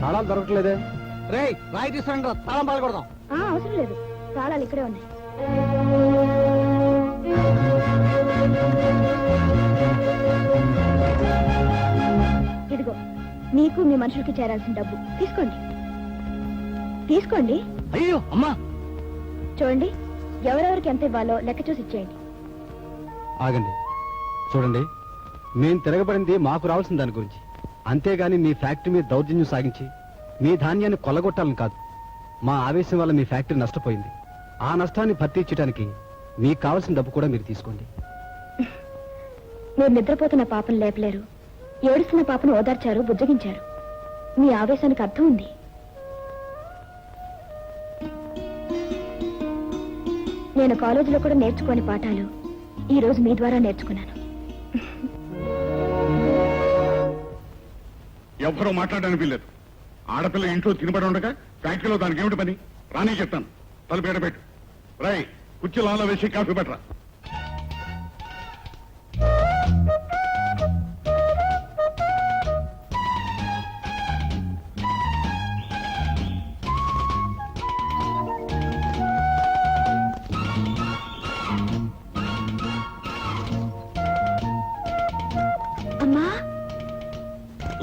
తాళాలు దొరకట్లేదే. రే రాయి తీసుకురండి తాళం ఆ, అవసరం లేదు. తాళాలు ఇక్కడే ఉన్నాయి. ఇదిగో నీకు మీ మనుషులకి చేరాల్సిన డబ్బు. తీసుకోండి. తీసుకోండి. అయ్యో అమ్మా. చూడండి. ఎవరెవరికి ఎంత ఇవ్వాలో లెక్క చూసి ఇచ్చేయండి. ఆగండి. చూడండి మేం తిరగబడింది మాకు రావాల్సిన దాని గురించి. అంతేగాని మీ ఫ్యాక్టరీ మీద దౌర్జన్యం సాగించి మీ ధాన్యాన్ని కొల్లగొట్టాలని కాదు. మా ఆవేశం వల్ల మీ ఫ్యాక్టరీ నష్టపోయింది. ఆ నష్టాన్ని భర్తీ చేయడానికి మీకు కావాల్సిన డబ్బు కూడా మీరు తీసుకోండి. మీరు నిద్రపోతున్న పాపను లేపలేరు. ఏడుస్తున్న పాపను ఓదార్చారు బుజ్జగించారు. మీ ఆవేశానికి అర్థం ఉంది. నేను కాలేజీలో కూడా నేర్చుకోని పాఠాలు ఈ రోజు మీ ద్వారా నేర్చుకున్నాను. ఎవ్వరూ మాట్లాడడానికి లేదు ఆడపిల్ల ఇంట్లో తినబడి ఉండగా ఫ్యాక్టరీలో దానికి ఏమిటి పని? రానే చెప్తాను. తలుపు ఎడబెట్టు. రాయ్ కుర్చీ లాలో వేసి కాఫీ పెట్టరా.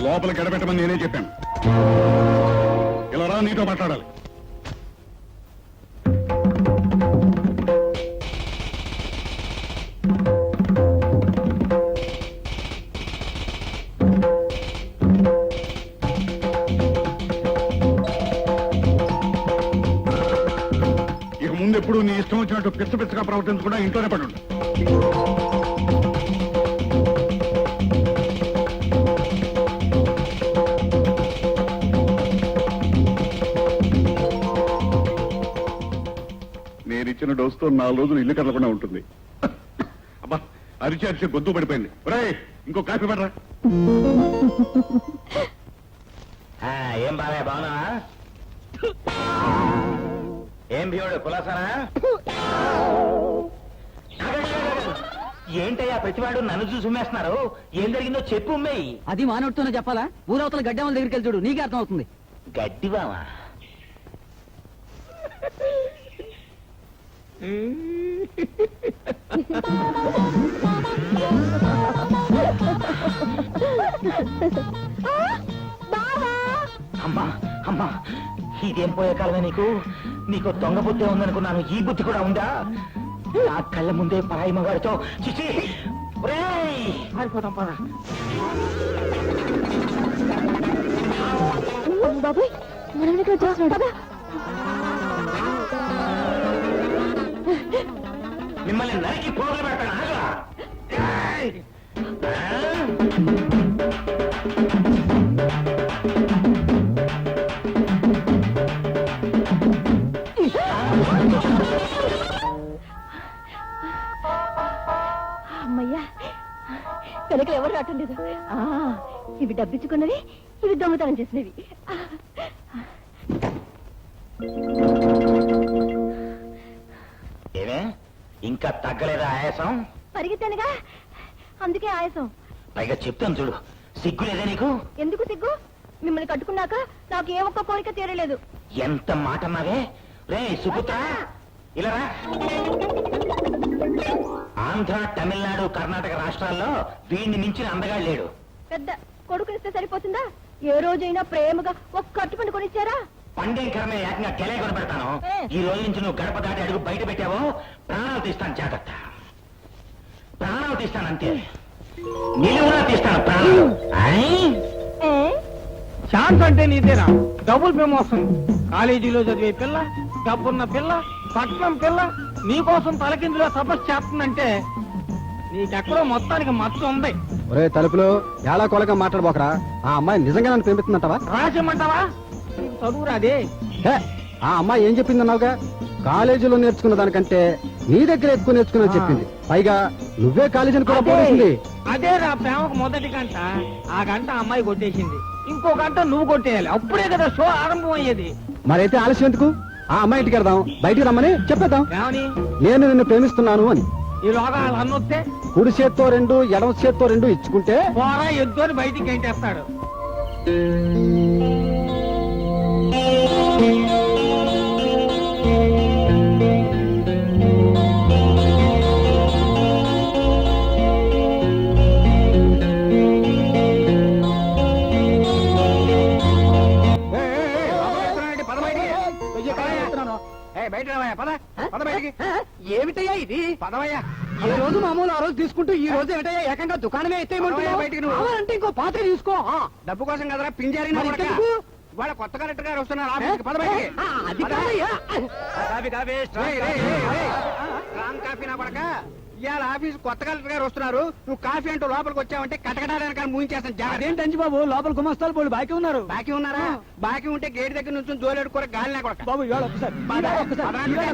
లోపల గడపెట్టమని నేనే చెప్పాను. ఇలా రా నీతో మాట్లాడాలి. ఇక ముందు ఎప్పుడు నీ ఇష్టం వచ్చినట్టు పిచ్చ పిచ్చగా ప్రవర్తించకుండా ఇంట్లోనే పడుండు. ఇచ్చిన డోసుతో నాలుగు రోజులు ఇల్లు కదలకుండా ఉంటుంది. అబ్బా అరిచి అరిచి గొంతు పడిపోయింది. ఒరేయ్ ఇంకో కాఫీ పడరా. ఆ, ఏం బాగా బాగున్నా ఏం భీముడు కులాసానా ఏంటయ్యా ప్రతివాడు నన్ను చూసి ఉమ్మేస్తున్నారు. ఏం జరిగిందో చెప్పు ఉమ్మేయి. అది మానవుడితోనే చెప్పాలా? ఊరవతల గడ్డెమ్మల దగ్గరికి వెళ్ళి చూడు నీకే అర్థం అవుతుంది. గడ్డివామా? అమ్మా అమ్మా ఇదేం పోయే కాలమే నీకు? నీకు దొంగ బుద్ధి ఉందనుకున్నాను. ఈ బుద్ధి కూడా ఉందా? నా కళ్ళ ముందే పరాయి మగాడితో చిచి బాబాయ్ మనం ఇక్కడ చూస్తున్నాడు. కదా మిమ్మల్ని నరికి పోగలు పెడతాను అమ్మయ్యా వెనక ఎవరు రావటం లేదు. ఆ, ఇవి డబ్బిచ్చుకున్నవి ఇవి దొంగతనం చేసినవి. ఇంకా తగ్గలేదా ఆయాసం? పరిగెత్తానుగా? అందుకే ఆయాసం. పైగా చెప్తాను చూడు. సిగ్గు లేదా నీకు? ఎందుకు సిగ్గు? మిమ్మల్ని కట్టుకున్నాక నాకు ఏ ఒక్క కోరిక తీరలేదు. ఎంత మాట అన్నావే? రే సుపుత్ర ఇలా. ఆంధ్ర తమిళనాడు కర్ణాటక రాష్ట్రాల్లో వీడిని మించిన అందగాడు లేడు. పెద్ద కొడుకునిస్తే సరిపోతుందా? ఏ రోజైనా ప్రేమగా ఒక్క అట్టుపండు కొనిచ్చారా? పండేం కర్మే ఏకంగా కెలే కొనబెడతాను. ఈ రోజు నుంచి నువ్వు గడప దాటి అడుగు బయట పెట్టావో ప్రాణాలు తీస్తాను జాగ్రత్త. ప్రాణాలు తీస్తాను అంతే. నిలువునా తీస్తాను ప్రాణాలు? ఛాన్స్ అంటే నీదేనా? డబుల్ వస్తుంది కాలేజీలో చదివే పిల్ల డబ్బున్న పిల్ల పట్నం పిల్ల నీకోసం తలకిందులో తపస్సు చేస్తుందంటే నీకెక్కడో మొత్తానికి మచ్చ ఉంది. ఒరే తలుపులో ఎలా కొలగా మాట్లాడబోకరా? ఆ అమ్మాయి నిజంగా నన్ను ప్రేమిస్తుందంటావా? రాసేమంటావా నీకు చదువు రాదే హే, ఆ అమ్మాయి ఏం చెప్పింది అన్నావుగా? కాలేజీలో నేర్చుకున్న దానికంటే నీ దగ్గర ఎక్కువ నేర్చుకున్నా చెప్పింది. పైగా నువ్వే కాలేజీని కూడా. పోలేసింది. అదే నా ప్రేమకు మొదటి గంట. ఆ గంట అమ్మాయి కొట్టేసింది. ఇంకో గంట నువ్వు కొట్టేయాలి. అప్పుడే కదా షో ఆరంభం అయ్యేది మరైతే ఆలస్యం ఎందుకు? ఆ అమ్మాయి ఇంటికి వెళ్దాం. బయటికి రమ్మని చెప్పేద్దాం. ఏమని? నేను నిన్ను ప్రేమిస్తున్నాను అని. ఈ లోగా వాళ్ళు అన్నొస్తే కుడి చేత్తో రెండు ఎడమ చేత్తో రెండు ఇచ్చుకుంటే పోరా ఎద్దు అని బయటికి గెంటేస్తాడు. ఏమిటయ్యా ఇది పదవయ్యా ఈ రోజు మామూలు ఆ రోజు తీసుకుంటూ ఈ రోజు ఏమిటయ్యా ఏకంగా దుకాణమే ఎత్తేయమంటున్నావు బయటికి నువ్వు. కావాలంటే ఇంకో పాత్ర తీసుకో. డబ్బు కోసం కదరా పింజారి? వాళ్ళ కొత్త కలెక్టర్ గారు వస్తున్నారు అది కాదయ్యా కాఫీ కాఫీ స్ట్రాంగ్ కాఫీ నా పడక ఇవాళ ఆఫీస్ కొత్త కలెక్టర్ గారు వస్తున్నారు. నువ్వు కాఫీ అంటూ లోపలికి వచ్చావంటే కటకటాలని కానీ మూయించేస్తాను. జాగ్రత్త. అదేంటంచి బాబు? లోపల గుమస్తాలు పోయి బాకీ ఉన్నారు. బాకీ ఉన్నారా? బాకీ ఉంటే గేట్ దగ్గర నుంచి జోలేడు కూడా గాలి నా కొడక. బాబు ఇవాళ ఒక్కసారి. పద, ఇవాళ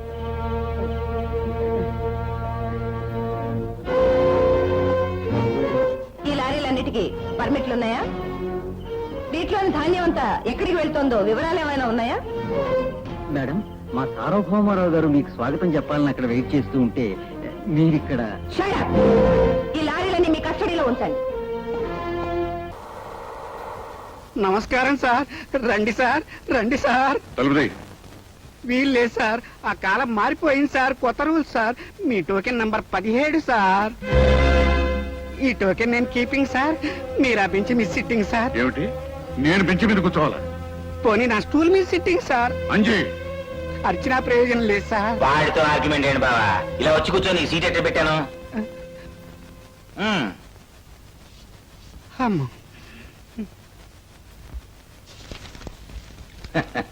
పర్మిట్లు ఉన్నాయా వీటిలోని ధాన్యం అంతా ఎక్కడికి వెళ్తుందో వివరాలు ఏమైనా ఉన్నాయా? మేడం మా సార్వభౌమారావు గారు మీకు స్వాగతం చెప్పాలని అక్కడ వెయిట్ చేస్తూ ఉంటే మీరిక్కడ! ఈ లారీలన్నీ మీ కస్టడీలో ఉంచండి. నమస్కారం సార్. రండి సార్. రండి సార్. లేదు సార్. ఆ కాలం మారిపోయింది సార్. కొత్త రూల్స్ సార్. మీ టోకెన్ నంబర్ పదిహేడు సార్. ఈ టోకెన్ నేను కీపింగ్ సార్ మీరు ఆ బెంచ్ మీ సిట్టింగ్ సార్ ఏమిటి? నేను బెంచ్ మీద కూర్చోవాలా? పోనీ నా స్టూల్ మీద సిట్టింగ్ సార్ అంజీ! అర్చనా ప్రయోజనం లేదు సార్ వాడితో ఆర్గ్యుమెంట్ ఏంటి బావా? ఇలా వచ్చి కూర్చొని సీట్ ఎట్ట పెట్టాను. అమ్మో.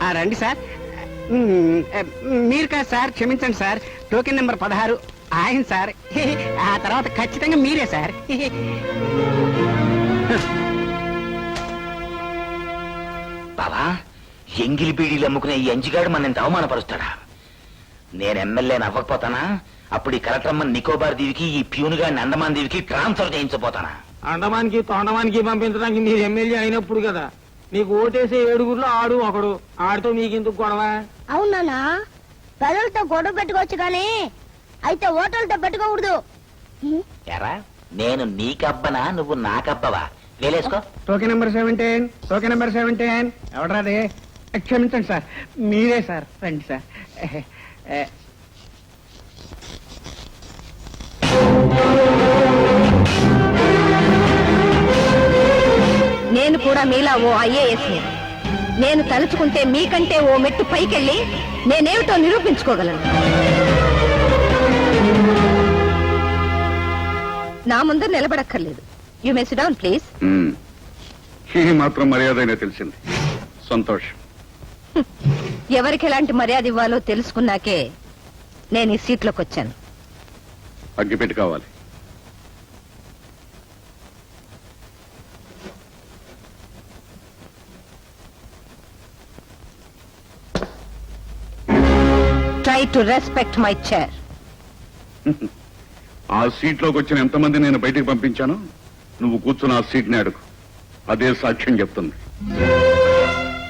ఆ, రండి సార్ మీరు కాదు సార్ క్షమించండి సార్. టోకెన్ నెంబర్ పదహారు. ఆయన సార్. ఆ తర్వాత ఖచ్చితంగా మీరే సార్. బావా ఎంగిలి బీడీలు అమ్ముకునే ఈ అంజిగాడు మన ఇంత అవమానపరుస్తాడా? నేను ఎమ్మెల్యే అవ్వకపోతానా అప్పుడు ఈ కలెక్టరమ్మ నికోబార్ దీవికి ఈ ప్యూన్ గాడిని అండమాన్ దీవికి ట్రాన్స్ఫర్ చేయించబోతానా? అండమానికి తొండమానికి పంపించడానికి మీరు ఎమ్మెల్యే అయినప్పుడు కదా. నీకు ఓటేసే ఏడుగురులో ఆడు ఒకడు. ఆడితో మీకు ఎందుకు గొడవ? అవునా ప్రజలతో గొడవ పెట్టుకోవచ్చు కానీ అయితే ఓటర్లతో పెట్టుకోకూడదు. ఎరా నేను నీకబ్బనా నువ్వు నాకబ్బవా? వేలేసుకో. Token number seventeen token number seventeen ఎవడరాది క్షమించండి సార్. మీరే సార్ రండి సార్. కూడా మీలా ఓ ఐఏఎస్ నేను తలుచుకుంటే మీకంటే ఓ మెట్టు పైకెళ్ళి నేనేమిటో నిరూపించుకోగలను. నా ముందు నిలబడక్కర్లేదు. యు మే డౌన్ ప్లీజ్ మాత్రం మర్యాద తెలిసింది. సంతోషం. ఎవరికి ఎలాంటి మర్యాద ఇవ్వాలో తెలుసుకున్నాకే నేను ఈ సీట్లోకి వచ్చాను అగ్గిపెట్టి కావాలి. టు రెస్పెక్ట్ మై చైర్ ఆ సీట్లోకి వచ్చిన ఎంతమంది నేను బయటికి పంపించాను నువ్వు కూర్చున్న ఆ సీట్ని అడుగు. అదే సాక్ష్యం చెప్తుంది.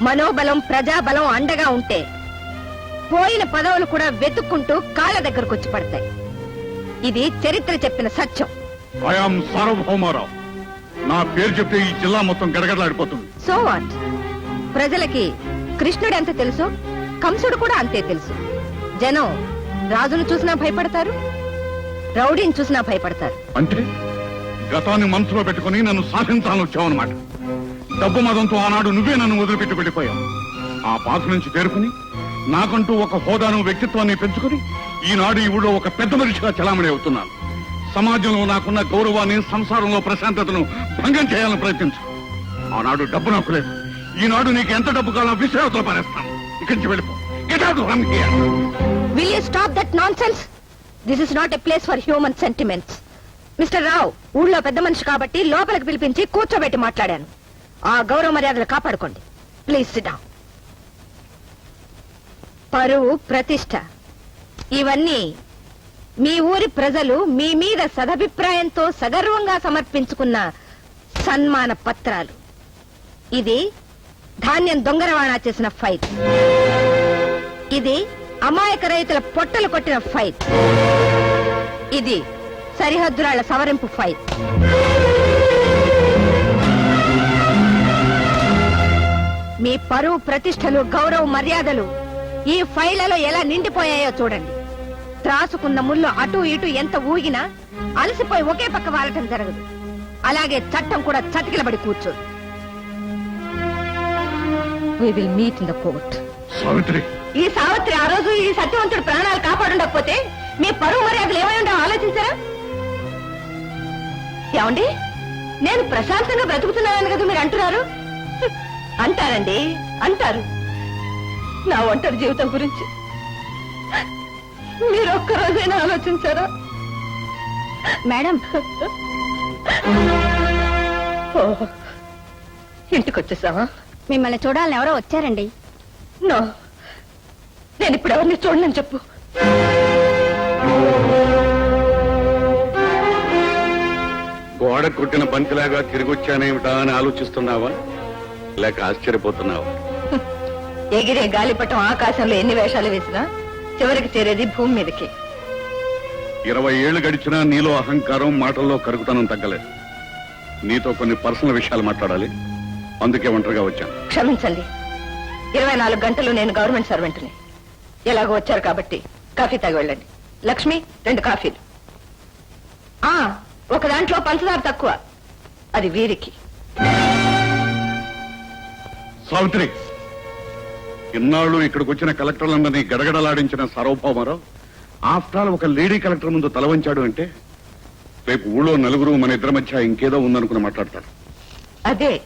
మనోబలం ప్రజాబలం అండగా ఉంటే పోయిన పదవులు కూడా వెతుక్కుంటూ కాళ్ళ దగ్గరకు వచ్చి పడతాయి. ఇది చరిత్ర చెప్పిన సత్యం. ఐఆమ్ సార్వభౌమారావు నా పేరు చెప్తే ఈ జిల్లా మొత్తం గడగడలాడిపోతుంది. సో వాట్ ప్రజలకి కృష్ణుడు ఎంత తెలుసో? కంసుడు కూడా అంతే తెలుసు. జనం రాజును చూసినా భయపడతారు? రౌడీని చూసినా భయపడతారు? అంటే గతాన్ని మనసులో పెట్టుకుని నన్ను సాధించాలని వచ్చావన్నమాట డబ్బు మదంతో ఆనాడు నువ్వే నన్ను వదిలిపెట్టి వెళ్ళిపోయావు. ఆ పాత నుంచి చేరుకుని నాకంటూ ఒక హోదాను వ్యక్తిత్వాన్ని పెంచుకుని ఈనాడు ఈ ఊళ్ళో ఒక పెద్ద మనిషిగా చలామణి అవుతున్నాను. సమాజంలో నాకున్న గౌరవాన్ని సంసారంలో ప్రశాంతతను భంగం చేయాలని ప్రయత్నించు. ఆనాడు డబ్బు నాకు లేదు. ఈనాడు నీకు ఎంత డబ్బు కావాలో విశ్రాంతిలో పారేస్తాను. ఇక్కడి నుంచి వెళ్ళిపో. Get out from here. Will you stop that nonsense? This is not a place for human sentiments. Mister Rao ఊళ్ళో పెద్ద మనిషి కాబట్టి లోపలికి పిలిపించి కూర్చోబెట్టి మాట్లాడాను ఆ గౌరవ మర్యాదలు కాపాడుకోండి ప్లీజ్ సిడా పరువు ప్రతిష్ట ఇవన్నీ మీ ఊరి ప్రజలు మీ మీద సదభిప్రాయంతో సగర్వంగా సమర్పించుకున్న సన్మాన పత్రాలు ఇది ధాన్యం దొంగ రవాణా చేసిన ఫైల్ ఇది అమాయక రైతుల పొట్టలు కొట్టిన ఫైట్. ఇది సరిహద్దురాళ్ళ సవరింపు ఫైట్. మీ పరువు ప్రతిష్టలు గౌరవ మర్యాదలు ఈ ఫైళ్ళలో ఎలా నిండిపోయాయో చూడండి. త్రాసుకున్న ముళ్ళు అటు ఇటు ఎంత ఊగినా అలసిపోయి ఒకే పక్క వాలటం జరగదు. అలాగే చట్టం కూడా చతికిలబడి కూర్చోదు. We will meet in the court. Savitri. ఈ సావిత్రి ఆ రోజు ఈ సత్యవంతుడు ప్రాణాలు కాపాడుండకపోతే మీ పరువు మర్యాదలు ఏమై ఉండవు ఆలోచించారా? ఏమండి? నేను ప్రశాంతంగా బ్రతుకుతున్నానని కదా మీరు అంటున్నారు. అంటారండి అంటారు. నా ఒంటరి జీవితం గురించి. మీరు ఒక్కరోజైనా ఆలోచించారా? మేడం. ఇంటికి వచ్చేసావా మిమ్మల్ని చూడాలని ఎవరో వచ్చారండి. నో. నేను ఇప్పుడు ఎవరిని చూడనని చెప్పు. గోడ కొట్టిన బంతిలాగా తిరిగొచ్చానేమిటా అని ఆలోచిస్తున్నావా? లేక ఆశ్చర్యపోతున్నావా? ఎగిరే గాలిపటం ఆకాశంలో ఎన్ని వేషాలు వేసినా చివరికి చేరేది భూమి మీదకి. ఇరవై ఏళ్ళు గడిచినా నీలో అహంకారం మాటల్లో కరుగుతనం తగ్గలేదు. నీతో కొన్ని పర్సనల్ విషయాలు మాట్లాడాలి. అందుకే ఒంటరిగా వచ్చాను. క్షమించండి. ఇరవై నాలుగు గంటలు నేను గవర్నమెంట్ సర్వెంట్ని. ఎలాగో వచ్చారు కాబట్టి కాఫీ తాగి వెళ్ళండి. లక్ష్మి రెండు కాఫీలు. ఆ ఒక దాంట్లో పంచదార తక్కువ. అది వీరికి. సావిత్రి ఇన్నాళ్ళు ఇక్కడికి వచ్చిన కలెక్టర్లందరినీ గడగడలాడించిన సార్వభౌమారావు ఆఫ్టర్ ఒక లేడీ కలెక్టర్ ముందు తల వంచాడు అంటే రేపు ఊళ్ళో నలుగురు మన ఇద్దరి మధ్య ఇంకేదో ఉందనుకుని మాట్లాడతాడు. అదే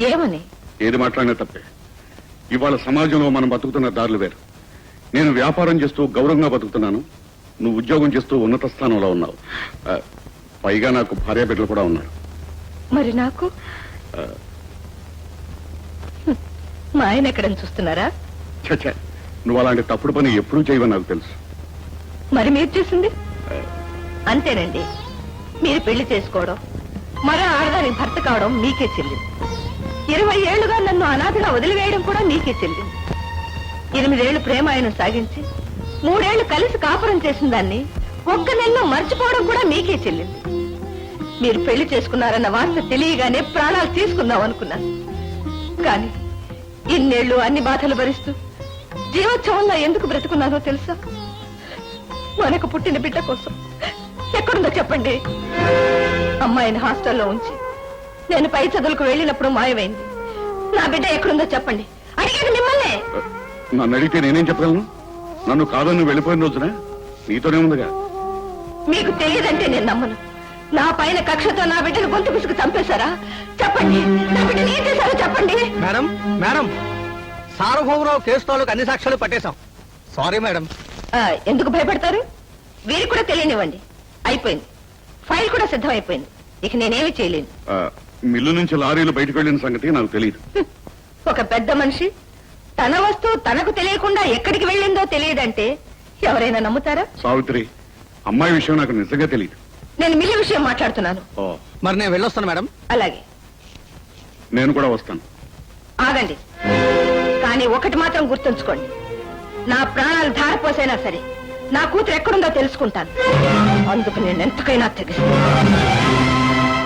ఏమని? ఏది మాట్లాడినా తప్పే. ఇవాళ సమాజంలో మనం బతుకుతున్న దారులు వేరు. నేను వ్యాపారం చేస్తూ గౌరవంగా బతుకుతున్నాను. నువ్వు ఉద్యోగం చేస్తూ ఉన్నత స్థానంలో ఉన్నావు. పైగా నాకు భార్య బిడ్డలు కూడా ఉన్నారు. మరి నాకు. మా ఆయన ఎక్కడని చూస్తున్నారా? చచ్చా నువ్వు అలాంటి తప్పుడు పని ఎప్పుడూ చేయవని నాకు తెలుసు. మరి మీరు చేసింది? అంతేనండి. మీరు పెళ్ళి చేసుకోవడం మరో ఆడదానికి భర్త కావడం మీకే చెల్లింది. ఇరవై ఏళ్ళుగా నన్ను అనాథగా వదిలివేయడం కూడా మీకే చెల్లింది ఎనిమిదేళ్ళు ప్రేమ ఆయన సాగించి మూడేళ్ళు కలిసి కాపురం చేసిన దాన్ని ఒక్క నెలలో మర్చిపోవడం కూడా మీకే చెల్లింది. మీరు పెళ్ళి చేసుకున్నారన్న వార్త తెలియగానే ప్రాణాలు తీసుకుందాం అనుకున్నాను. కానీ ఇన్నేళ్ళు అన్ని బాధలు భరిస్తూ జీవోత్సవంలో ఎందుకు బ్రతుకున్నానో తెలుసా? మనకు పుట్టిన బిడ్డ కోసం ఎక్కడుందో చెప్పండి. అమ్మాయిని హాస్టల్లో ఉంచి నేను పై చదువులకు వెళ్ళినప్పుడు మాయమైంది. నా బిడ్డ ఎక్కడుందో చెప్పండి. అడిగేది మిమ్మల్నే. నన్ను అడిగితే నేనేం చెప్పగలను? నన్ను కాదని నువ్వు వెళ్ళిపోయిన రోజున? నీతోనే ఉందిగా. మీకు తెలియదంటే నేను నమ్మను. నా పైన కక్షతో నా బిడ్డను గొంతు పిసుకు చంపేశారా? చెప్పండి. నా బిడ్డను ఏం చేశారో చెప్పండి. మేడం మేడం సార్వభౌమరావు కేసు తాలూకు అన్ని సాక్ష్యాలు పట్టేశాం. Sorry madam. ఆ, ఎందుకు భయపడతారు? వీరికి కూడా తెలియనివ్వండి. అయిపోయింది. ఫైల్ కూడా సిద్ధమైపోయింది. ఇక నేనేమి చేయలేను. ఆ, మిల్లు నుంచి లారీలు బయటకు వెళ్ళిన సంగతి నాకు తెలియదు. ఒక పెద్ద మనిషి తన వస్తువు తనకు తెలియకుండా ఎక్కడికి వెళ్ళిందో తెలియదంటే ఎవరైనా నమ్ముతారా? సావిత్రి అమ్మాయి విషయం నాకు నిజంగా తెలియదు నేను మిల్లి విషయం మాట్లాడుతున్నాను. ఓ. మరి నేను వెళ్ళొస్తాను మేడం. అలాగే. నేను కూడా వస్తాను. ఆగండి. కానీ ఒకటి మాత్రం గుర్తుంచుకోండి. నా ప్రాణాలు ధారపోసైనా సరే నా కూతురు ఎక్కడుందో తెలుసుకుంటాను. అందుకు నేను ఎంతకైనా తెగిస్తాను